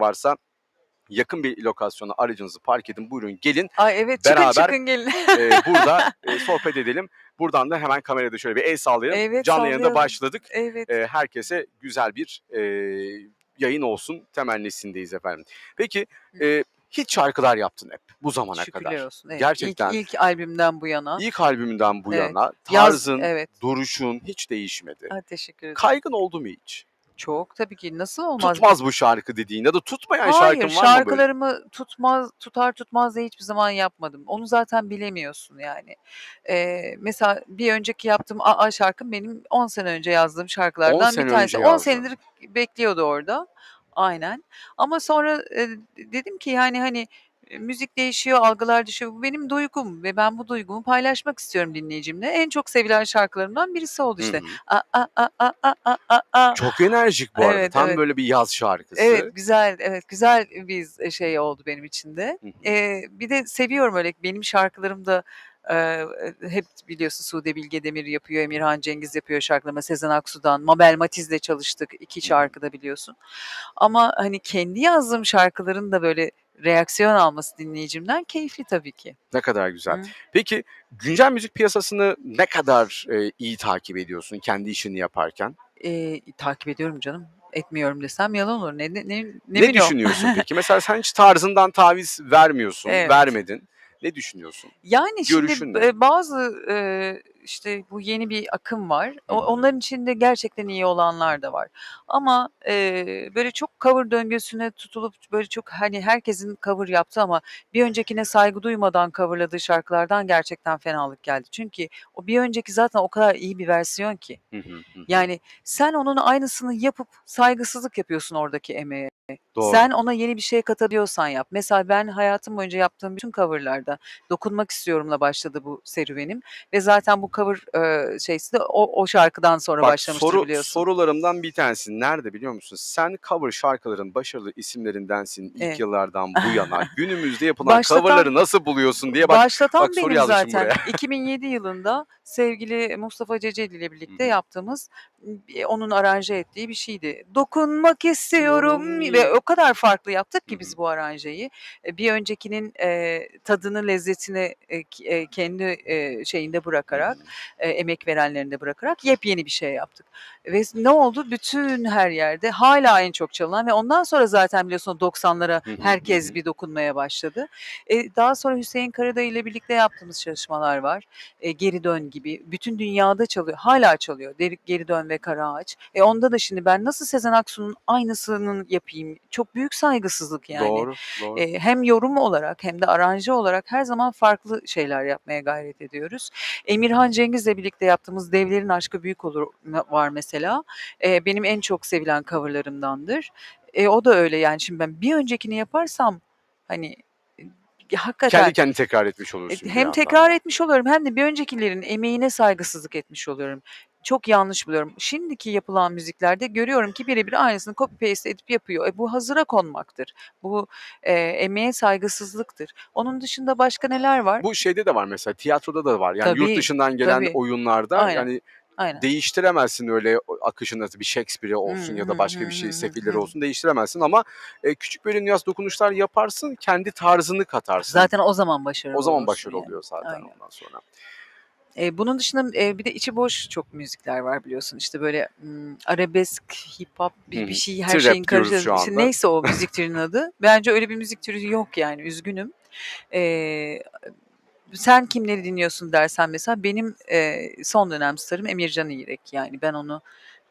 varsa yakın bir lokasyona aracınızı park edin. Buyurun gelin. Ay evet çıkın Beraber, çıkın gelin. Ee, burada e, sohbet edelim. Buradan da hemen kamerada şöyle bir el sallayalım. Evet, Canlı yayında sallayalım. başladık. evet. Ee, herkese güzel bir e, yayın olsun temennisindeyiz efendim. Peki e, hiç şarkılar yaptın hep bu zamana Şükürler kadar. olsun. Evet. Gerçekten. İlk, ilk albümden bu yana. İlk albümünden bu Evet. yana Yaz- tarzın, evet. duruşun hiç değişmedi. Ha, teşekkür ederim. Kaygın oldu mu hiç? Çok tabii ki. Nasıl olmaz? Tutmaz bu şarkı dediğin ya da tutmayan Hayır, şarkın var mı böyle? şarkılarımı tutmaz, tutar tutmaz diye hiçbir zaman yapmadım. Onu zaten bilemiyorsun yani. Ee, mesela bir önceki yaptığım AA şarkım benim 10 sene önce yazdığım şarkılardan sene bir tanesi. önce 10 yazdın. senedir bekliyordu orada. Aynen. Ama sonra e, dedim ki yani hani müzik değişiyor, algılar düşüyor. Bu benim duygum ve ben bu duygumu paylaşmak istiyorum dinleyicimle. En çok sevilen şarkılarımdan birisi oldu işte. Hı. A a a a a a a. Çok enerjik bu arada. Evet, Tam evet. böyle bir yaz şarkısı. Evet güzel evet güzel bir şey oldu benim için de. Ee, bir de seviyorum öyle benim şarkılarım da e, hep biliyorsun Sude Bilge Demir yapıyor, Emirhan Cengiz yapıyor şarkılarımı, Sezen Aksu'dan, Mabel Matiz'le çalıştık iki şarkıda biliyorsun. Ama hani kendi yazdığım şarkıların da böyle reaksiyon alması dinleyicimden keyifli tabii ki. Ne kadar güzel. Hı. Peki güncel müzik piyasasını ne kadar e, iyi takip ediyorsun kendi işini yaparken? Ee, takip ediyorum canım. Etmiyorum desem yalan olur. Ne, ne, ne, ne, Ne, düşünüyorsun peki? Mesela sen hiç tarzından taviz vermiyorsun, Evet. vermedin. Ne düşünüyorsun? Yani Görüşün şimdi ne? e, bazı e, işte bu yeni bir akım var. O, onların içinde gerçekten iyi olanlar da var. Ama e, böyle çok cover döngüsüne tutulup böyle çok hani herkesin cover yaptı ama bir öncekine saygı duymadan coverladığı şarkılardan gerçekten fenalık geldi. Çünkü o bir önceki zaten o kadar iyi bir versiyon ki. Yani sen onun aynısını yapıp saygısızlık yapıyorsun oradaki emeğe. Doğru. Sen ona yeni bir şey katabiliyorsan yap. Mesela ben hayatım boyunca yaptığım bütün coverlarda dokunmak istiyorumla başladı bu serüvenim ve zaten bu cover e, şeysi de o, o şarkıdan sonra Bak başlamıştır soru, biliyorsun. sorularımdan bir tanesi nerede biliyor musun? Sen cover şarkıların başarılı isimlerindensin ilk Evet. yıllardan bu yana. Günümüzde yapılan Başlatan- coverları nasıl buluyorsun diye bak. Başlatan bak soru benim yazmışım zaten. buraya. 2007 yılında sevgili Mustafa Ceceli ile birlikte Hı yaptığımız e, onun aranje ettiği bir şeydi. Dokunmak istiyorum Hmm. Ve o kadar farklı yaptık ki biz bu aranjeyi. E, Bir öncekinin e, tadını, lezzetini e, e, kendi e, şeyinde bırakarak, e, emek verenlerinde bırakarak yepyeni bir şey yaptık. Ve ne oldu? Bütün her yerde hala en çok çalınan ve ondan sonra zaten biliyorsun o 90'lara Hı hı, hı herkes bir dokunmaya başladı. E, daha sonra Hüseyin Karadayı ile birlikte yaptığımız çalışmalar var. E, Geri Dön gibi. Bütün dünyada çalıyor. Hala çalıyor. Geri Dön ve Kara Ağaç. E, onda da şimdi ben nasıl Sezen Aksu'nun aynısının yapayım? Çok büyük saygısızlık yani. Doğru, doğru. E, hem yorum olarak hem de aranje olarak her zaman farklı şeyler yapmaya gayret ediyoruz. Emirhan Cengiz'le birlikte yaptığımız Devlerin Aşkı Büyük Olur var mesela. E, benim en çok sevilen coverlarımdandır. E, o da öyle yani şimdi ben bir öncekini yaparsam hani e, hakikaten Kendi kendini tekrar etmiş e, olursun. bir hem tekrar etmiş oluyorum hem de bir öncekilerin emeğine saygısızlık etmiş oluyorum. Çok yanlış buluyorum. Şimdiki yapılan müziklerde görüyorum ki birebir aynısını copy paste edip yapıyor. E, bu hazıra konmaktır. Bu e, emeğe saygısızlıktır. Onun dışında başka neler var? Bu şeyde de var mesela tiyatroda da var. Yani Tabii, yurt dışından gelen tabii. oyunlarda Aynen. yani Aynen. değiştiremezsin öyle o akışını bir Shakespeare olsun Hı ya da başka hı bir şey hı sefilleri hı. olsun değiştiremezsin ama e, küçük böyle nüans dokunuşlar yaparsın kendi tarzını katarsın. Zaten o zaman başarılı o zaman başarılı yani. oluyor zaten Aynen. ondan sonra. Bunun dışında bir de içi boş çok müzikler var biliyorsun. İşte böyle arabesk, hip hop Hı bir, hı. bir şey her Trap şeyin diyoruz karıştığı. şu işte anda. neyse o müzik türünün adı. Bence öyle bir müzik türü yok yani üzgünüm. E, sen kimleri dinliyorsun dersen mesela benim e, son dönem starım Emircan İrek. Yani ben onu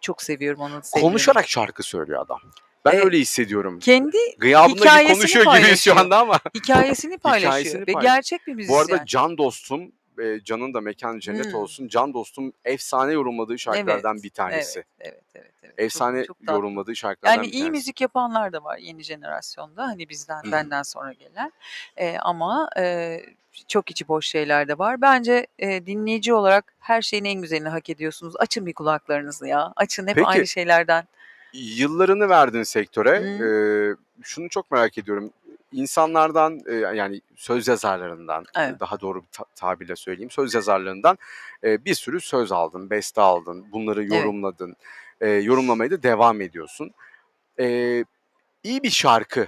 çok seviyorum. Onu seviyorum. Konuşarak şarkı söylüyor adam. Ben öyle hissediyorum. Kendi Gıyabında hikayesini konuşuyor gibiyiz şu paylaşıyor. anda ama. hikayesini paylaşıyor Hikayesini ve gerçek bir. Bu arada Can Dostum, e, Can'ın da mekan cennet Hmm. olsun. Can Dostum efsane yorumladığı şarkılardan bir tanesi. Evet, evet, evet. evet. Çok- Efsane çok tatlı. yorumladığı şarkılardan Yani bir iyi tanesi. müzik yapanlar da var yeni jenerasyonda hani bizden hı. benden sonra gelen Eee, ama eee, çok içi boş şeyler de var. Bence eee, dinleyici olarak her şeyin en güzelini hak ediyorsunuz. Açın bir kulaklarınızı ya. Açın hep Peki. aynı şeylerden. Yıllarını verdin sektöre. Hı. Ee, şunu çok merak ediyorum. İnsanlardan e, yani söz yazarlarından Evet. daha doğru bir ta- tabirle söyleyeyim. Söz yazarlarından e, bir sürü söz aldın, beste aldın. Bunları Evet. yorumladın. E, yorumlamaya da devam ediyorsun. E, iyi bir şarkı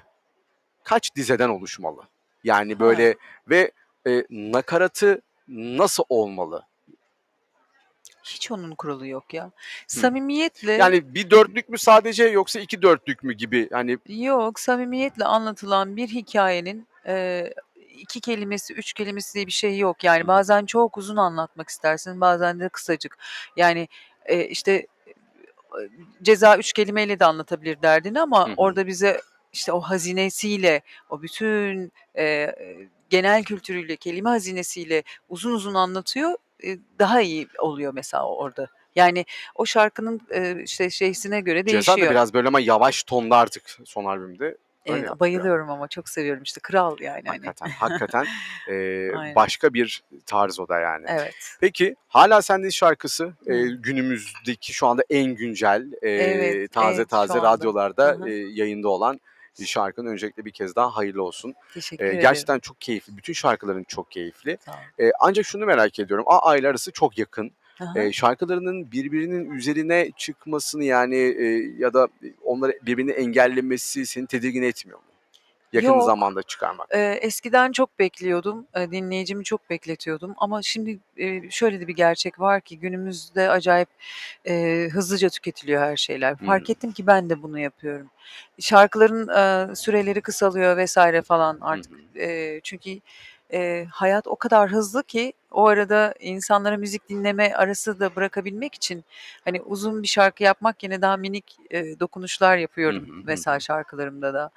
kaç dizeden oluşmalı? Yani Ha. böyle ve e, nakaratı nasıl olmalı? Hiç onun kuralı yok ya. Samimiyetle Yani bir dörtlük mü sadece yoksa iki dörtlük mü gibi? Hani Yok, samimiyetle anlatılan bir hikayenin eee, 2 kelimesi, 3 kelimesi diye bir şey yok. Hı Yani hı. bazen çok uzun anlatmak istersin, bazen de kısacık. Yani, eee, işte, eee, Ceza 3 kelimeyle de anlatabilir derdini ama Hı hı. orada bize, işte, o hazinesiyle, o bütün, eee, genel kültürüyle, kelime hazinesiyle uzun uzun anlatıyor. Eee, daha iyi oluyor mesela orada. Yani o şarkının, eee, işte, şeysine göre Ceza da değişiyor. biraz böyle ama yavaş tonda artık son albümde. Öyle Evet, bayılıyorum ama çok seviyorum işte kral yani hani. Hakikaten, hakikaten eee, Aynen. başka bir tarz o da yani. Evet. Peki Hala Sendeyiz şarkısı eee, Hı. günümüzdeki şu anda en güncel, eee, Evet, taze evet, şu taze anda. radyolarda Hı hı. eee, yayında olan bir şarkının öncelikle bir kez daha hayırlı olsun. Teşekkür Eee, ederim. gerçekten çok keyifli. Bütün şarkıların çok keyifli. Eee, ancak şunu merak ediyorum. A aile arası çok yakın. Eee, şarkılarının birbirinin üzerine çıkmasını yani eee, ya da onları birbirini engellemesi seni tedirgin etmiyor mu? Yakın Yok. zamanda çıkarmak. Eee, eskiden çok bekliyordum, eee, dinleyicimi çok bekletiyordum ama şimdi, eee, şöyle de bir gerçek var ki günümüzde acayip, eee, hızlıca tüketiliyor her şeyler. Fark Hımm. ettim ki ben de bunu yapıyorum. Şarkıların, eee, süreleri kısalıyor vs. falan Hı artık. hı. Eee, çünkü, eee, hayat o kadar hızlı ki o arada insanlara müzik dinleme arası da bırakabilmek için, hani, uzun bir şarkı yapmak yerine daha minik, eee, dokunuşlar yapıyorum hı, hı mesela şarkılarımda da.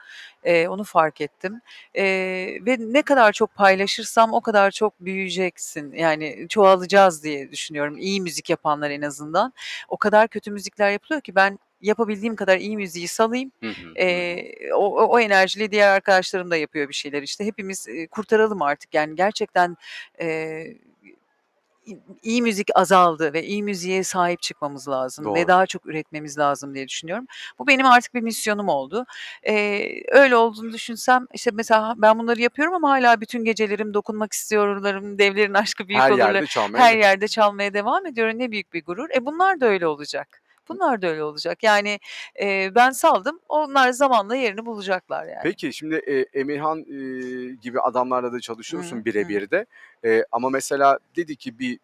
Eee, onu fark ettim. Eee, ve ne kadar çok paylaşırsam o kadar çok büyüyeceksin. Yani çoğalacağız diye düşünüyorum. İyi müzik yapanlar en azından. O kadar kötü müzikler yapılıyor ki ben yapabildiğim kadar iyi müziği salayım. Hı hı. Eee, o o enerjiyle diğer arkadaşlarım da yapıyor bir şeyler işte. Hepimiz, kurtaralım artık. Yani gerçekten, i iyi müzik azaldı ve iyi müziğe sahip çıkmamız lazım ve Doğru. daha çok üretmemiz lazım diye düşünüyorum. Bu benim artık bir misyonum oldu. Eee, öyle olduğunu düşünsem, işte, mesela ben bunları yapıyorum ama hâlâ bütün gecelerim dokunmak istiyorlarım, devlerin aşkı büyük Her olurlar. yerde çalmaya Her de yerde çalmaya devam ediyorum. Ne büyük bir gurur. E, bunlar da öyle olacak. Bunlar da öyle olacak. Yani, eee, ben saldım, onlar zamanla yerini bulacaklar yani. Peki şimdi, eee, Emirhan, eee, gibi adamlarla da çalışıyorsun birebir de. Eee, ama mesela dedi ki bir,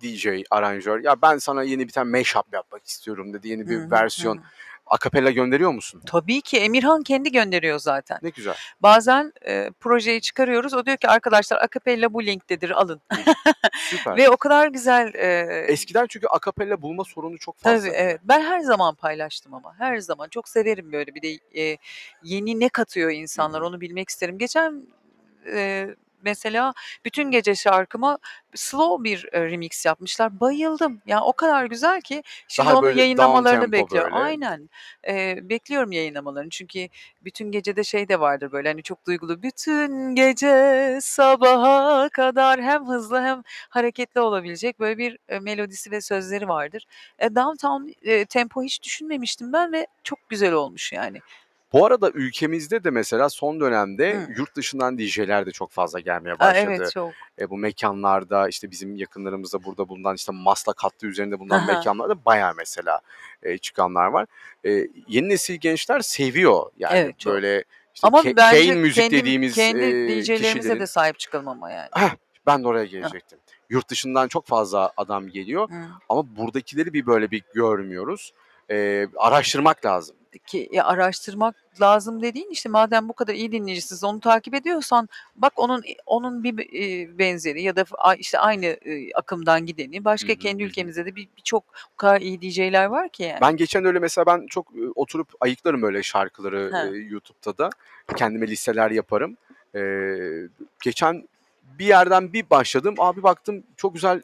DJ, aranjör, "Ya, ben sana yeni bir tane mashup yapmak istiyorum." dedi. Yeni bir hı, hı versiyon. hı. Akapella gönderiyor musun? Tabii ki. Emirhan kendi gönderiyor zaten. Ne güzel. Bazen, eee, projeyi çıkarıyoruz. O diyor ki arkadaşlar akapella bu linktedir alın. Süper. Ve o kadar güzel, eee Eskiden çünkü akapella bulma sorunu çok Tabii, fazlaydı. evet. Ben her zaman paylaştım ama her zaman. Çok severim böyle bir de, eee, yeni ne katıyor insanlar hı. onu bilmek isterim. Geçen, eee, mesela bütün gece şarkıma slow bir, eee, remix yapmışlar. Bayıldım. Ya, o kadar güzel ki şimdi Daha down yayınlamalarını bekliyorum. böyle. Aynen. Eee, bekliyorum yayınlamalarını çünkü bütün gecede şey de vardır böyle, hani, çok duygulu. Bütün gece sabaha kadar hem hızlı hem hareketli olabilecek böyle bir, eee, melodisi ve sözleri vardır. Eee, downtown, eee, tempo hiç düşünmemiştim ben ve çok güzel olmuş yani. Bu arada ülkemizde de mesela son dönemde Hı. yurt dışından DJ'ler de çok fazla gelmeye A, evet, başladı. çok. Eee, bu mekânlarda, işte, bizim yakınlarımızda burada bulunan, işte, Maslak hattı üzerinde bulunan hı. mekânlarda bayağı mesela, eee, çıkanlar var. Eee, yeni nesil gençler seviyor yani Evet, çok. böyle, işte, Ama Ke bence Kane müzik kendim dediğimiz, kendi eee, DJ'lerimize kişilerin de sahip çıkalım ama yani. Heh, ben de oraya gelecektim. Yurt dışından çok fazla adam geliyor Hı. ama buradakileri bir böyle bir görmüyoruz. Eee, araştırmak lazım. Ki ya, araştırmak lazım dediğin, işte, madem bu kadar iyi dinleyicisiz, onu takip ediyorsan bak onun onun bir, benzeri ya da işte, aynı, akımdan gideni başka hı, kendi hı ülkemizde de bir birçok kadar iyi DJ'ler var ki yani. Ben geçen öyle mesela ben çok, oturup ayıklarım öyle şarkıları, eee, YouTube'da da. Kendime listeler yaparım. Eee, geçen bir yerden bir başladım. A, bir baktım çok güzel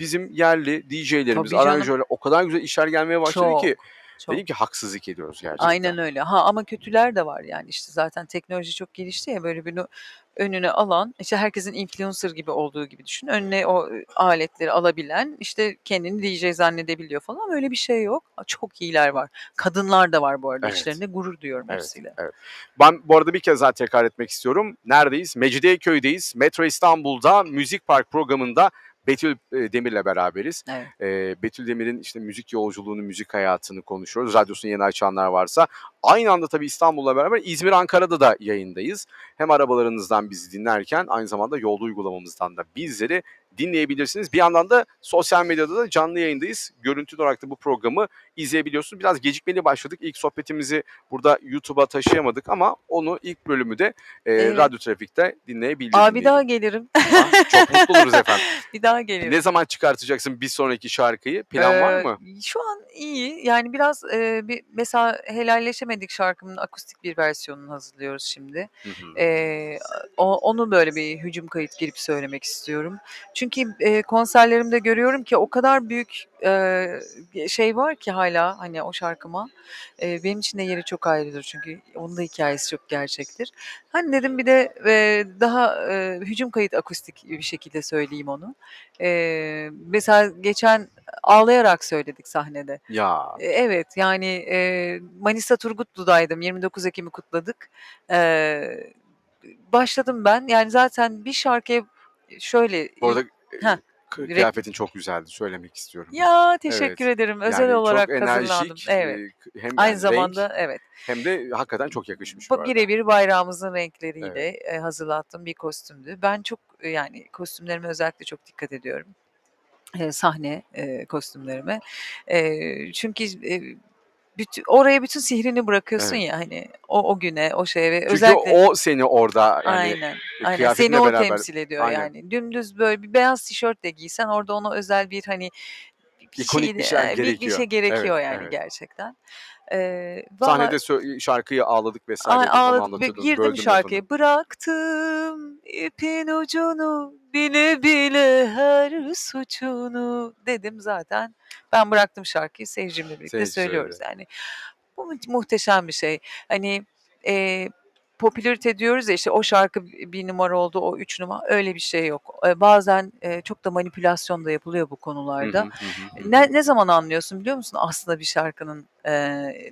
bizim yerli DJ'lerimiz, Tabii canım. aranjörler o kadar güzel işler gelmeye başladı ki Çok, dedim çok. ki haksızlık ediyoruz gerçekten. Aynen öyle. Ha, ama kötüler de var yani, işte, zaten teknoloji çok gelişti ya böyle bunu önüne alan, işte, herkesin influencer gibi olduğu gibi düşün. Önüne o, ııı, aletleri alabilen, işte, kendini DJ zannedebiliyor falan. Ama öyle bir şey yok. Çok iyiler var. Kadınlar da var bu arada Evet. içlerinde. Gurur duyuyorum Evet, hepsiyle. evet. Ben bu arada bir kez daha tekrar etmek istiyorum. Neredeyiz? Mecidiyeköy'deyiz. Metro İstanbul'da Müzik Park programında Betül Demir'le beraberiz. Evet. E, Betül Demir'in işte müzik yolculuğunu, müzik hayatını konuşuyoruz. Radyosunu yeni açanlar varsa. Aynı anda tabii İstanbul'la beraber İzmir, Ankara'da da yayındayız. Hem arabalarınızdan bizi dinlerken aynı zamanda yolda uygulamamızdan da bizleri dinleyebilirsiniz. Bir yandan da sosyal medyada da canlı yayındayız. Görüntü olarak da bu programı izleyebiliyorsunuz. Biraz gecikmeli başladık. İlk sohbetimizi burada YouTube'a taşıyamadık ama onu ilk bölümü de e, Evet. Radyo Trafik'te dinleyebiliriz. Aa bir daha gelirim. Çok mutlu oluruz efendim. bir daha gelirim. Ne zaman çıkartacaksın bir sonraki şarkıyı? Plan var Ee, mı? Şu an iyi. Yani biraz e, bir mesela helalleşemedik şarkımın akustik bir versiyonunu hazırlıyoruz şimdi. Hı hı. Ee, o- onu böyle bir hücum kayıt girip söylemek istiyorum. Çünkü e, konserlerimde görüyorum ki o kadar büyük şey var ki hala hani o şarkıma. Benim için de yeri çok ayrıdır çünkü onun da hikayesi çok gerçektir. Hani dedim bir de daha hücum kayıt akustik bir şekilde söyleyeyim onu. Mesela geçen ağlayarak söyledik sahnede. Ya Evet yani Manisa Turgutlu'daydım. 29 Ekim'i kutladık. Başladım ben. Yani zaten bir şarkıya şöyle bu arada Heh, kıyafetin çok güzeldi. Söylemek istiyorum. ya teşekkür Evet. ederim. Özel Yani olarak çok hazırlandım. Evet. hem Aynı yani renk zamanda evet. hem de hakikaten çok yakışmış bu birebir bayrağımızın renkleriyle e, hazırlattığım bir kostümdü. Ben çok yani kostümlerime özellikle çok dikkat ediyorum. E, sahne e, kostümlerime. E, çünkü e, bütün, oraya bütün sihrini bırakıyorsun Evet. ya hani o o güne, o şeye ve Çünkü özellikle o seni orada yani Aynen. Aynen. Seni o beraber temsil ediyor Aynen. yani. Dümdüz böyle bir beyaz tişört de giysen orada ona özel bir hani bir İkonik şey, bir şeyler e, bir, bir gerekiyor. şey gerekiyor Evet, yani evet. gerçekten. Ee, valla sahnede sö- şarkıyı ağladık Ay, vesaire. onu ağladık. Bir girdim Böldüm lafını. şarkıya. Bıraktım ipin ucunu bile bile her suçunu dedim zaten. Ben bıraktım şarkıyı seyircimle birlikte Seyirci söylüyoruz söyledi. yani. Bu mu- muhteşem bir şey. Hani e, popülarite diyoruz ya işte o şarkı bir numara oldu, o üç numara öyle bir şey yok. E, bazen e, çok da manipülasyon da yapılıyor bu konularda. hı, hı hı, hı hı. Ne, ne zaman anlıyorsun biliyor musun aslında bir şarkının e,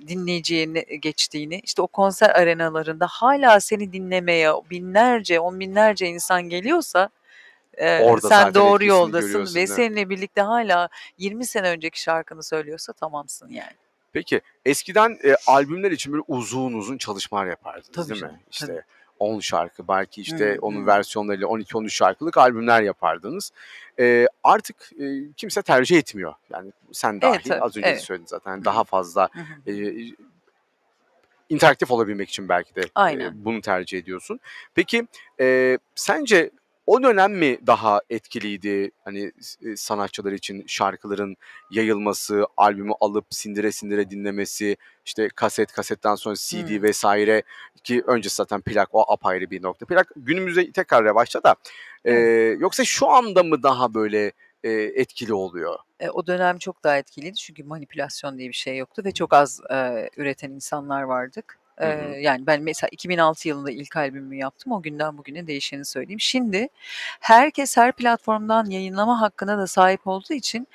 dinleyiciye geçtiğini? İşte o konser arenalarında hala seni dinlemeye binlerce, on binlerce insan geliyorsa e, Orada sen doğru yoldasın ve seninle birlikte hala 20 sene önceki şarkını söylüyorsa tamamsın yani. Peki eskiden e, albümler için böyle uzun uzun çalışmalar yapardınız Tabii değil canım, mi? İşte tabii. 10 şarkı belki işte Hı, onun hı. versiyonlarıyla 12-13 şarkılık albümler yapardınız. E, artık e, kimse tercih etmiyor. Yani sen dahil Evet, tabii, az önce evet. söyledin zaten. Hı Daha fazla e, interaktif olabilmek için belki de e, bunu tercih ediyorsun. Peki e, sence o dönem mi daha etkiliydi hani e, sanatçılar için şarkıların yayılması, albümü alıp sindire sindire dinlemesi, işte kaset, kasetten sonra CD Hımm. vesaire ki öncesi zaten plak o apayrı bir nokta. Plak günümüzde tekrar revaçta da e, Evet. yoksa şu anda mı daha böyle e, etkili oluyor? E, o dönem çok daha etkiliydi çünkü manipülasyon diye bir şey yoktu ve çok az e, üreten insanlar vardık. Hı yani ben mesela 2006 yılında ilk albümümü yaptım. O günden bugüne değişeni söyleyeyim. Şimdi herkes her platformdan yayınlama hakkına da sahip olduğu için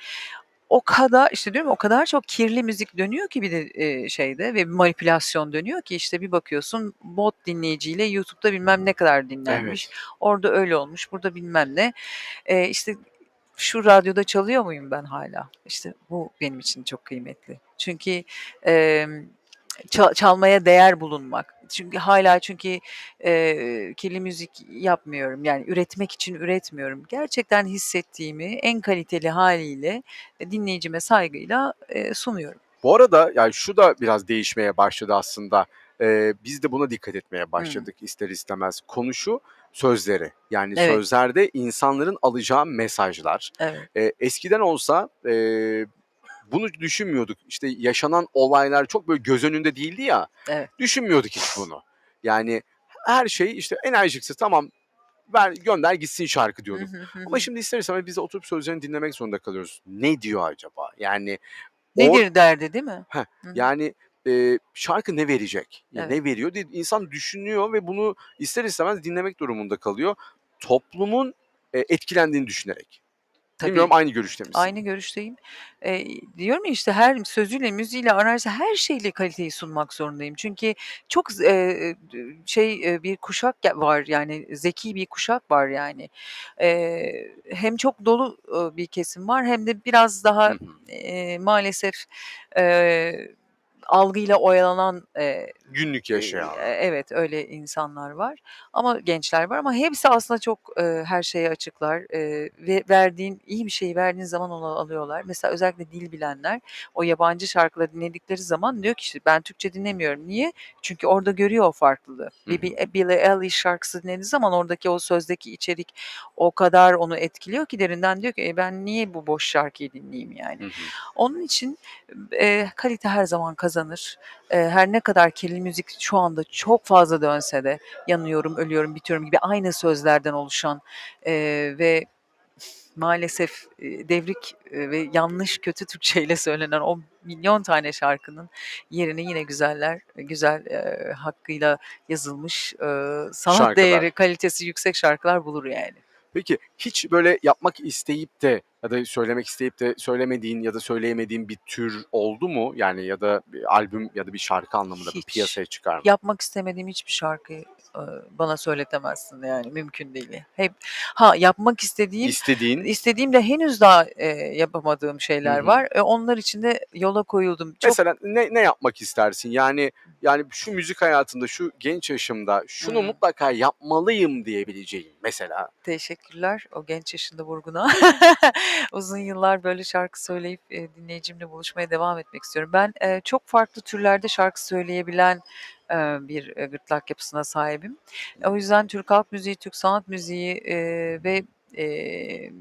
o kadar işte diyorum ya, o kadar çok kirli müzik dönüyor ki bir de e, şeyde ve bir manipülasyon dönüyor ki işte bir bakıyorsun bot dinleyiciyle YouTube'da bilmem ne kadar dinlenmiş. Evet. Orada öyle olmuş, burada bilmem ne. E, işte şu radyoda çalıyor muyum ben hala? İşte bu benim için çok kıymetli. Çünkü e, ça- çalmaya değer bulunmak. Çünkü hala çünkü e, kirli müzik yapmıyorum. Yani üretmek için üretmiyorum. Gerçekten hissettiğimi en kaliteli haliyle e, dinleyicime saygıyla e, sunuyorum. Bu arada yani şu da biraz değişmeye başladı aslında. Ee, biz de buna dikkat etmeye başladık ister istemez. Konu şu sözleri. Yani Evet. sözlerde insanların alacağı mesajlar. Evet. Ee, eskiden olsa e, bunu düşünmüyorduk. İşte yaşanan olaylar çok böyle göz önünde değildi ya. Evet. Düşünmüyorduk hiç bunu. Yani her şey işte enerjikse tamam ver gönder gitsin şarkı diyorduk. Ama şimdi ister istemez biz de oturup sözlerini dinlemek zorunda kalıyoruz. Ne diyor acaba? Yani Nedir derdi değil mi? Heh, yani e, şarkı ne verecek? Ya Evet. Ne veriyor diye insan düşünüyor ve bunu ister istemez dinlemek durumunda kalıyor. Toplumun e, etkilendiğini düşünerek. Tabii. Bilmiyorum aynı görüşte misin? Aynı görüşteyim. Eee, diyorum ya işte her sözüyle, müziğiyle, arayüzle her şeyle kaliteyi sunmak zorundayım. Çünkü çok z eee, d şey, eee, bir kuşak ya var yani zeki bir kuşak var yani. Eee, hem çok dolu, ııı, bir kesim var hem de biraz daha, Hı hı. eee, maalesef, eee, algıyla oyalanan, eee, Günlük yaşayan. evet öyle insanlar var ama gençler var ama hepsi aslında çok, eee, her şeye açıklar, eee, ve verdiğin iyi bir şeyi verdiğin zaman onu alıyorlar. Mesela özellikle dil bilenler o yabancı şarkıları dinledikleri zaman diyor ki işte ben Türkçe dinlemiyorum. Niye? Çünkü orada görüyor o farklılığı. Bir. Bi Billie Eilish şarkısı dinlediği zaman oradaki o sözdeki içerik o kadar onu etkiliyor ki derinden diyor ki e ben niye bu boş şarkıyı dinleyeyim yani. Hı hı. Onun için, eee, kalite her zaman kazanır. Eee, her ne kadar kirli müzik şu anda çok fazla dönse de yanıyorum, ölüyorum, bitiyorum gibi aynı sözlerden oluşan, eee, ve maalesef, devrik, ve yanlış kötü Türkçeyle söylenen o milyon tane şarkının yerini yine güzeller, güzel, eee, hakkıyla yazılmış, eee, sanat Şarkılar. değeri, kalitesi yüksek şarkılar bulur yani. Peki hiç böyle yapmak isteyip de ya da söylemek isteyip de söylemediğin ya da söyleyemediğin bir tür oldu mu? Yani ya da bir albüm ya da bir şarkı anlamında bir Hiç. piyasaya çıkarmak? Yapmak istemediğim hiçbir şarkıyı, bana söyletemezsin yani mümkün değil. Hep ha yapmak istediğim İstediğin istediğim de henüz daha, eee, yapamadığım Hı şeyler hı. var. E, onlar için de yola koyuldum. Çok Mesela ne ne yapmak istersin? Yani yani şu müzik hayatında, şu genç yaşımda şunu Hıı. mutlaka yapmalıyım diyebileceğin mesela? Teşekkürler o genç yaşında vurguna. Uzun yıllar böyle şarkı söyleyip, eee, dinleyicimle buluşmaya devam etmek istiyorum. Ben, eee, çok farklı türlerde şarkı söyleyebilen, eee, bir, eee, gırtlak yapısına sahibim. O yüzden Türk halk müziği, Türk sanat müziği, eee, ve, eee,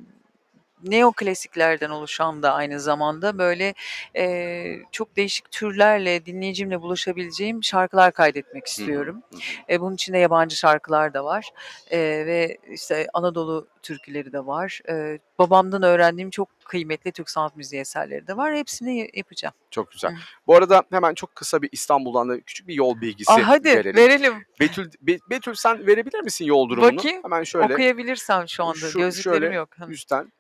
neoklasiklerden oluşan da aynı zamanda böyle, eee, çok değişik türlerle dinleyicimle buluşabileceğim şarkılar kaydetmek istiyorum. Hı hı. Eee, bunun içinde yabancı şarkılar da var, eee, ve işte Anadolu türküleri de var. Eee, babamdan öğrendiğim çok kıymetli Türk sanat müziği eserleri de var. Hepsini ya yapacağım. Çok güzel. Hı. Bu arada hemen çok kısa bir İstanbul'dan da küçük bir yol bilgisi A, hadi verelim. verelim. Betül Be Betül sen verebilir misin yol durumunu? Bakayım, Hemen şöyle okuyabilirsem şu anda şu gözlüklerim şöyle yok. Üstten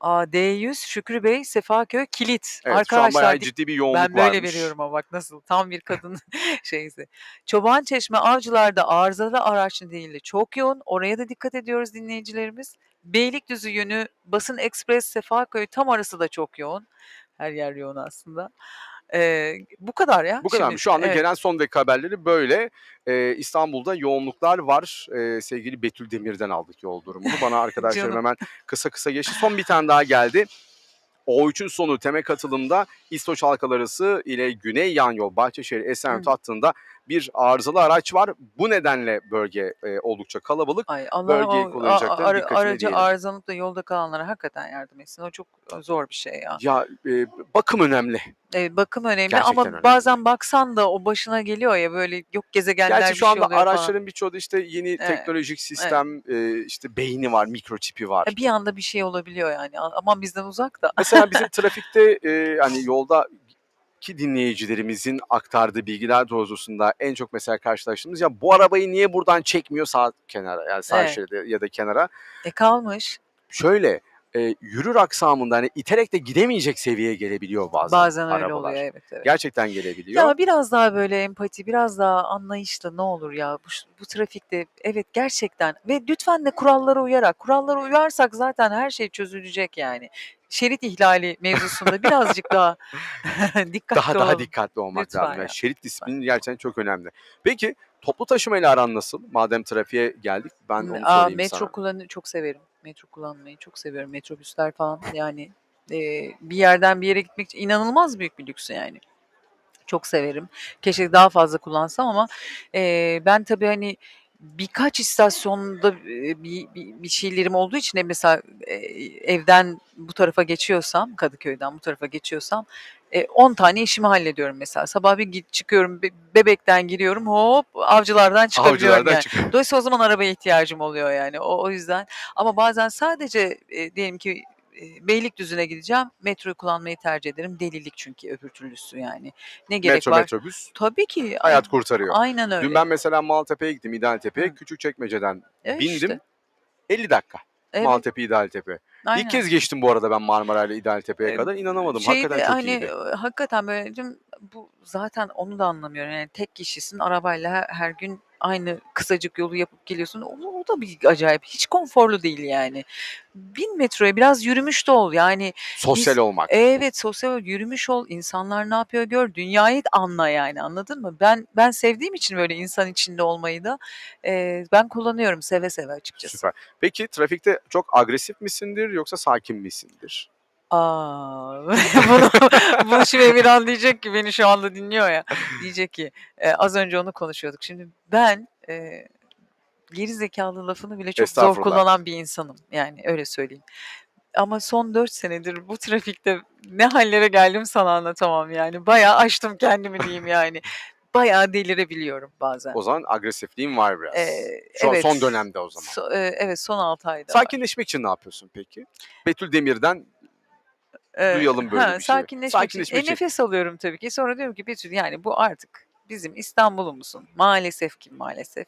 A, D100 Şükrü Bey, Sefaköy, Kilit. Evet, şu an Arkadaşlar bayağı ciddi bir yoğunluk ben böyle varmış. veriyorum ama bak nasıl tam bir kadın şeysi. Çobançeşme, Avcılar'da arızalı araç nedeniyle çok yoğun. Oraya da dikkat ediyoruz dinleyicilerimiz. Beylikdüzü yönü Basın Ekspres, Sefaköy tam arası da çok yoğun. Her yer yoğun aslında. Eee, bu kadar ya Bu kadar şimdi. mı? Şu anda Evet. gelen son dakika haberleri böyle. Eee, İstanbul'da yoğunluklar var. Eee, sevgili Betül Demir'den aldık yol durumunu. Bana arkadaşlarım hemen kısa kısa geçti. Son bir tane daha geldi. O3'ün sonu Teme katılımda İstoç halkalar arası ile Güney Yan Yol Bahçeşehir Esenyurt hattında bir arızalı araç var. Bu nedenle bölge, eee, oldukça kalabalık. Ay Bölgeyi o a kullanacakların ara dikkatine aracı diyelim. arızalanıp da yolda kalanlara hakikaten yardım etsin. O çok, eee, zor bir şey ya. Ya, eee, bakım önemli. Evet, bakım önemli Gerçekten ama önemli. bazen baksan da o başına geliyor ya böyle yok gezegenler Gerçi bir şu şey anda araçların birçoğu da işte yeni Evet, teknolojik evet. sistem, eee, işte beyni var, mikroçipi var. Ya bir anda bir şey olabiliyor yani. Aman bizden uzak da. Mesela bizim trafikte, eee, hani yoldaki dinleyicilerimizin aktardığı bilgiler doğrultusunda en çok mesela karşılaştığımız ya bu arabayı niye buradan çekmiyor sağ kenara yani sağ Evet. şeride ya da kenara? E, kalmış. Şöyle, eee, yürür aksamında hani iterek de gidemeyecek seviyeye gelebiliyor bazen Bazen öyle arabalar. oluyor evet, evet. Gerçekten gelebiliyor. Ya biraz daha böyle empati, biraz daha anlayışla ne olur ya bu bu trafikte evet gerçekten ve lütfen de kurallara uyarak, kurallara uyarsak zaten her şey çözülecek yani. Şerit ihlali mevzusunda birazcık daha dikkatli Daha daha olalım. dikkatli olmak Lütfen lazım. ya, Yani şerit disiplini gerçekten çok önemli. Peki toplu taşımayla aran nasıl? Madem trafiğe geldik ben onu aaa, sorayım metro sana. kullanı çok severim. Metro kullanmayı çok seviyorum. Metrobüsler falan yani, eee, bir yerden bir yere gitmek için inanılmaz büyük bir lüks yani. Çok severim. Keşke daha fazla kullansam ama, eee, ben tabii hani birkaç istasyonda, eee, bir bir bir şeylerim olduğu için de mesela, eee, evden bu tarafa geçiyorsam, Kadıköy'den bu tarafa geçiyorsam, eee, 10 tane işimi hallediyorum mesela. Sabah bir git çıkıyorum, Be Bebek'ten giriyorum, hop Avcılar'dan çıkabiliyorum Avcılardan yani. Dolayısıyla o zaman arabaya ihtiyacım oluyor yani. O o yüzden ama bazen sadece, eee, diyelim ki, eee, Beylikdüzü'ne gideceğim, metroyu kullanmayı tercih ederim. Delilik çünkü öbür türlüsü yani. Ne gerek Metro, var? metrobüs Tabii ki. hayat Ay kurtarıyor. aynen Dün öyle. ben mesela Maltepe'ye gittim, İdealtepe'ye. Küçükçekmece'den E, bindim. işte. 50 dakika Evet. Maltepe, İdealtepe. Aynen. İlk kez geçtim bu arada ben Marmara ile İdealtepe'ye Eee, kadar. İnanamadım. şeyde, Hakikaten çok hani, iyiydi. hakikaten böyle dedim, bu zaten onu da anlamıyorum. Yani tek kişisin, arabayla her her gün aynı kısacık yolu yapıp geliyorsun. O o da bir acayip. Hiç konforlu değil yani. Bin metroya, biraz yürümüş de ol. Yani Sosyal ins olmak. Evet, sosyal ol, yürümüş ol, insanlar ne yapıyor gör, dünyayı anla yani, anladın mı? Ben ben sevdiğim için böyle insan içinde olmayı da, eee, ben kullanıyorum seve seve açıkçası. Süper. Peki trafikte çok agresif misindir yoksa sakin misindir? A! Bunu bunu şimdi Emirhan diyecek ki beni şu anda dinliyor ya, diyecek ki, eee, az önce onu konuşuyorduk. Şimdi ben, eee, geri zekâlı lafını bile çok zor Estağfurullah. kullanan bir insanım. Yani öyle söyleyeyim. Ama son 4 senedir bu trafikte ne hâllere geldim sana anlatamam yani. Bayağı aştım kendimi diyeyim yani. Bayağı delirebiliyorum bazen. O zaman agresifliğin var biraz. Eee, Şu an evet. son dönemde o zaman. So eee, evet, son 6 ayda var. Sakinleşmek için ne yapıyorsun peki? Betül Demir'den Duyalım böyle ha, bir şeyi. sakinleşmek için. Sakinleşmek E, için. nefes alıyorum tabii ki. Sonra diyorum ki Betül yani bu artık bizim İstanbul'umuzun maalesef ki maalesef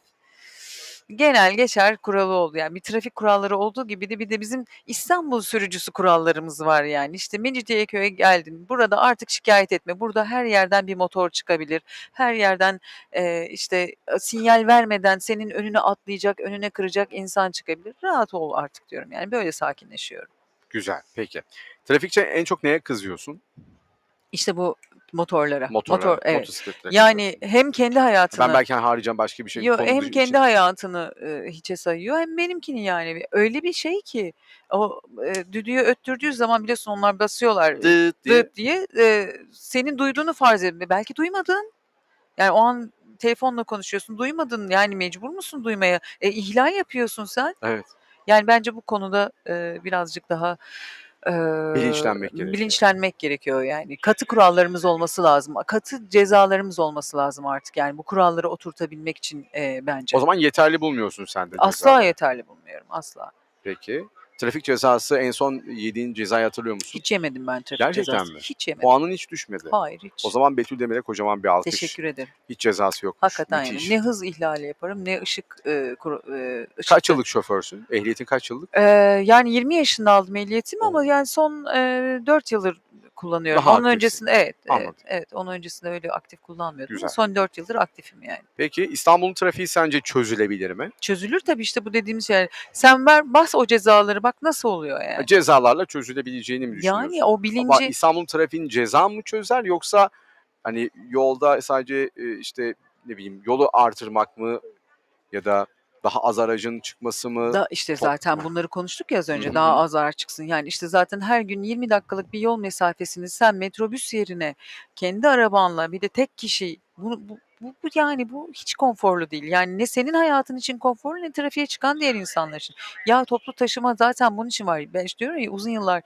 genel geçer kuralı oldu. Yani bir trafik kuralları olduğu gibi de bir de bizim İstanbul sürücüsü kurallarımız var yani. İşte Mecidiyeköy'e geldin. Burada artık şikâyet etme. Burada her yerden bir motor çıkabilir. Her yerden, eee, işte, sinyal vermeden senin önüne atlayacak, önüne kıracak insan çıkabilir. Rahat ol artık diyorum yani. Böyle sakinleşiyorum. Güzel, peki. Trafikte en çok neye kızıyorsun? İşte bu motorlara. Motora, Motor evet. motosikletlere Yani hem kendi Ben hayatını belki hani haricen başka bir şey Yo, hem kendi için. hayatını, eee, hiçe sayıyor hem benimkini yani. Öyle bir şey ki o, eee, düdüğü öttürdüğü zaman biliyorsun onlar basıyorlar Dıt diye. dıt diye. Eee, senin duyduğunu farz et. Belki duymadın. Yani o an telefonla konuşuyorsun, duymadın. Yani mecbur musun duymaya? E, ihlal yapıyorsun sen. Evet. Yani bence bu konuda, eee, birazcık daha, eee, Bilinçlenmek gerekiyor. bilinçlenmek gerekiyor yani. Katı kurallarımız olması lazım. Katı cezalarımız olması lazım artık yani bu kuralları oturtabilmek için, eee, bence. O zaman yeterli bulmuyorsun sen de Asla cezaları. yeterli bulmuyorum, asla. Peki. Trafik cezası en son yediğin cezayı hatırlıyor musun? Hiç yemedim ben trafik Gerçekten cezası. mi? Hiç yemedim. Puanın hiç düşmedi. Hayır, hiç. O zaman Betül Demir'e kocaman bir alkış. Teşekkür ederim. Hiç cezası yokmuş. Hakikaten Müthiş. yani. Ne hız ihlali yaparım, ne ışık, eee, kuru eee, Kaç yıllık şoförsün? Ehliyetin kaç yıllık? Eee, yani 20 yaşında aldım ehliyetimi ama yani son, eee, 4 yıldır kullanıyorum. Daha Onun aktifsin. öncesinde evet, evet, Anladım. evet. Onun öncesinde öyle aktif kullanmıyordum Güzel. ama son 4 yıldır aktifim yani. Peki İstanbul'un trafiği sence çözülebilir mi? Çözülür tabii işte bu dediğimiz şeyler. Sen ver bas o cezaları bak nasıl oluyor yani. Cezalarla çözülebileceğini mi düşünüyorsun? Yani o Ama bilinci İstanbul trafiğini ceza mı çözer yoksa hani yolda sadece e, işte ne bileyim yolu artırmak mı ya da daha az aracın çıkması mı? da işte zaten bunları konuştuk ya az önce daha az araç çıksın. Yani işte zaten her gün 20 dakikalık bir yol mesafesini sen metrobüs yerine kendi arabanla bir de tek kişi bunu bu, bu, bu yani bu hiç konforlu değil. Yani ne senin hayatın için konforlu ne trafiğe çıkan diğer insanlar için. Ya toplu taşıma zaten bunun için var. Ben işte diyorum ya uzun yıllar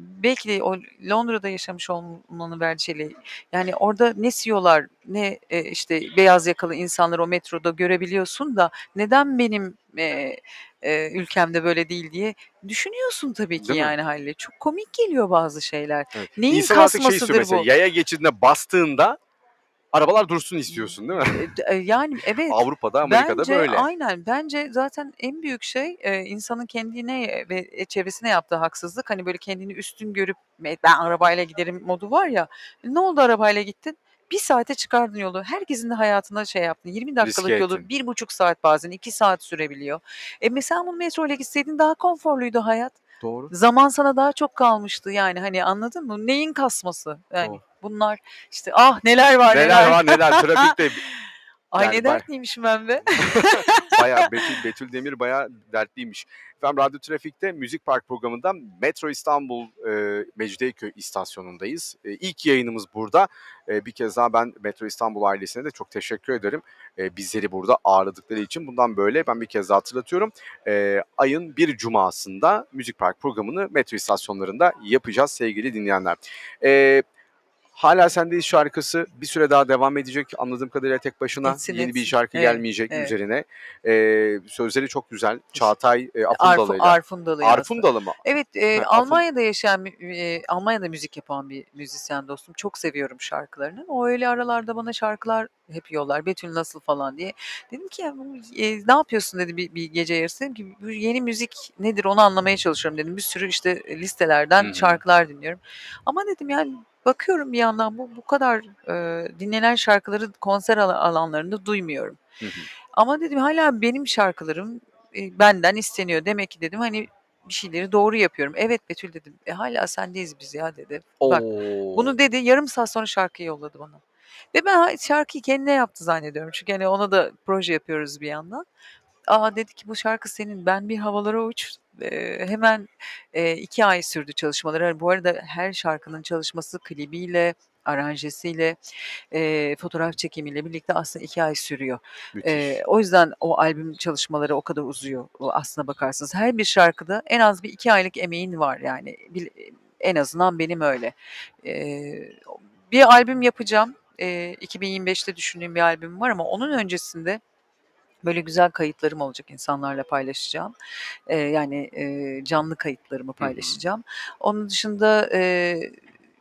belki de o Londra'da yaşamış olmanın verdiği şeyle yani orada ne CEO'lar ne e, işte beyaz yakalı insanları o metroda görebiliyorsun da neden benim e, e, ülkemde böyle değil diye düşünüyorsun tabii ki Değil mi? yani haliyle. Çok komik geliyor bazı şeyler. Evet. Neyin İnsan artık şey kasmasıdır mesela bu? yaya geçidine bastığında arabalar dursun istiyorsun değil mi? E, yani evet. Avrupa'da, Amerika'da Bence böyle. aynen. Bence zaten en büyük şey insanın kendine ve çevresine yaptığı haksızlık. Hani böyle kendini üstün görüp "Me- ben arabayla giderim modu var ya. Ne oldu arabayla gittin? Bir saate çıkardın yolu. Herkesin de hayatına şey yaptın. 20 dakikalık yolu ettin. bir buçuk saat bazen iki saat sürebiliyor. E mesela bunu metro ile gitseydin daha konforluydu hayat. Doğru. Zaman sana daha çok kalmıştı yani hani anladın mı? Neyin kasması? Yani Doğru. bunlar işte ah neler var Neler neler. var neler trafikte. Ay Yani ne dertliymişim ben be. bayağı Betül, Betül Demir bayağı dertliymiş. Efendim Radyo Trafik'te Müzik Park programından Metro İstanbul e, Mecidiyeköy istasyonundayız. E, ilk yayınımız burada. E, bir kez daha ben Metro İstanbul ailesine de çok teşekkür ederim. E, bizleri burada ağırladıkları için. Bundan böyle ben bir kez daha hatırlatıyorum. E, ayın bir cumasında Müzik Park programını metro istasyonlarında yapacağız sevgili dinleyenler. E, Hala Sendeyiz şarkısı bir süre daha devam edecek anladığım kadarıyla tek başına. Etsin, Yeni bir etsin. şarkı Evet, gelmeyecek evet. üzerine. Ee, sözleri çok güzel. Çağatay e, Arfu, Afundalı'yla. Arfundalı. Arfundalı mı? Evet, e, Ha, Almanya'da yaşayan, e, Almanya'da müzik yapan bir müzisyen dostum. Çok seviyorum şarkılarını. O öyle aralarda bana şarkılar hep yollar. Betül nasıl falan diye. Dedim ki ya eee, ne yapıyorsun dedi bir, bir gece yarısı. Dedim ki bu yeni müzik nedir onu anlamaya çalışıyorum dedim. Bir sürü işte listelerden hı. şarkılar dinliyorum. Ama dedim yani bakıyorum bir yandan bu bu kadar e, dinlenen şarkıları konser ala- alanlarında duymuyorum. Hı hı. Ama dedim hala benim şarkılarım e, benden isteniyor. Demek ki dedim hani bir şeyleri doğru yapıyorum. Evet Betül dedim. E, hala sendeyiz biz ya dedi. Bak Oo. bunu dedi yarım saat sonra şarkıyı yolladı bana. Ve ben ha- şarkıyı kendine yaptı zannediyorum. Çünkü hani ona da proje yapıyoruz bir yandan. Aa dedi ki bu şarkı senin. Ben bir havalara uç. Eee, hemen eee, iki ay sürdü çalışmaları. Hani Bu arada her şarkının çalışması klibiyle, aranjesiyle, eee, fotoğraf çekimiyle birlikte aslında iki ay sürüyor. Müthiş. O yüzden o albüm çalışmaları o kadar uzuyor o aslına bakarsanız. Her bir şarkıda en az bir iki aylık emeğin var yani. Bil- en azından benim öyle. Eee, bir albüm yapacağım. Eee 2025'te düşündüğüm bir albüm var ama onun öncesinde böyle güzel kayıtlarım olacak insanlarla paylaşacağım. Eee, yani eee, canlı kayıtlarımı Hı hı. paylaşacağım. Onun dışında eee,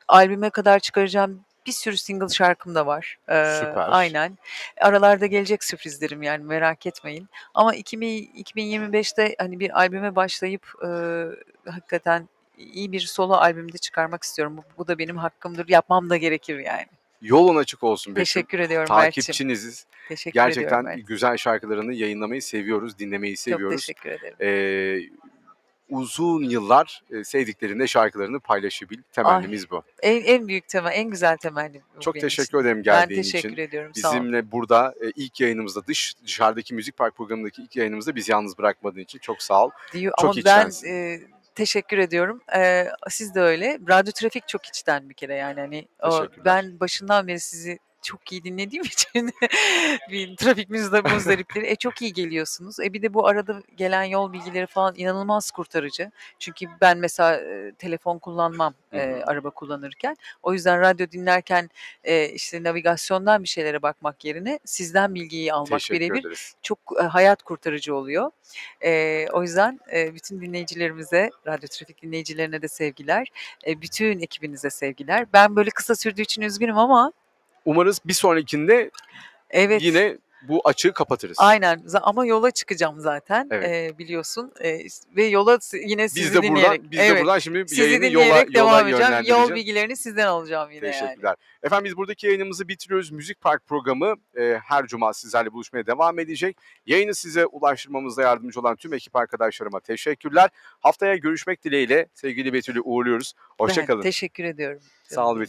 albüme kadar çıkaracağım bir sürü single şarkım da var. Eee, Süper. aynen. Aralarda gelecek sürprizlerim yani merak etmeyin. Ama 2000 2025'te hani bir albüme başlayıp eee, hakikaten iyi bir solo albümde çıkarmak istiyorum. Bu, bu da benim hakkımdır. Yapmam da gerekir yani. Yolun açık olsun Betül. Teşekkür ediyorum. Takipçiniziz. Teşekkür Gerçekten güzel şarkılarını yayınlamayı seviyoruz, dinlemeyi Çok seviyoruz. teşekkür ederim. Ee, uzun yıllar e, sevdiklerinde şarkılarını paylaşabil. Temennimiz bu. En, en büyük tema, en güzel temenni bu Çok teşekkür için. ederim Ben geldiğin teşekkür için. ediyorum. Sağ. Bizimle burada e, ilk yayınımızda dış dışarıdaki müzik park programındaki ilk yayınımızda bizi yalnız bırakmadığın için çok sağ ol. Diyor, Çok ama ben içtensin. e, teşekkür ediyorum. E, siz de öyle. Radyo Trafik çok içten bir kere yani. Hani o, ben başından beri sizi çok iyi dinlediğim için bir trafik muzdaripleri e, çok iyi geliyorsunuz. E bir de bu arada gelen yol bilgileri falan inanılmaz kurtarıcı. Çünkü ben mesela e, telefon kullanmam e, araba kullanırken. O yüzden radyo dinlerken e, işte navigasyondan bir şeylere bakmak yerine sizden bilgiyi almak birebir çok e, hayat kurtarıcı oluyor. E, o yüzden e, bütün dinleyicilerimize, radyo trafik dinleyicilerine de sevgiler. E, bütün ekibinize sevgiler. Ben böyle kısa sürdüğü için üzgünüm ama Umarız bir sonrakinde evet. yine bu açığı kapatırız. Aynen ama yola çıkacağım zaten Evet. e, biliyorsun E, ve yola yine sizi Biz de dinleyerek buradan biz evet, de buradan şimdi sizi yayını yola dinleyerek yola devam edeceğim. Yol bilgilerini sizden alacağım yine yani. Teşekkürler. Efendim biz buradaki yayınımızı bitiriyoruz. Müzik Park programı e, her cuma sizlerle buluşmaya devam edecek. Yayını size ulaştırmamızda yardımcı olan tüm ekip arkadaşlarıma teşekkürler. Haftaya görüşmek dileğiyle sevgili Betül'ü uğurluyoruz. Ben Hoşçakalın. teşekkür ediyorum. Sağ ol Betül.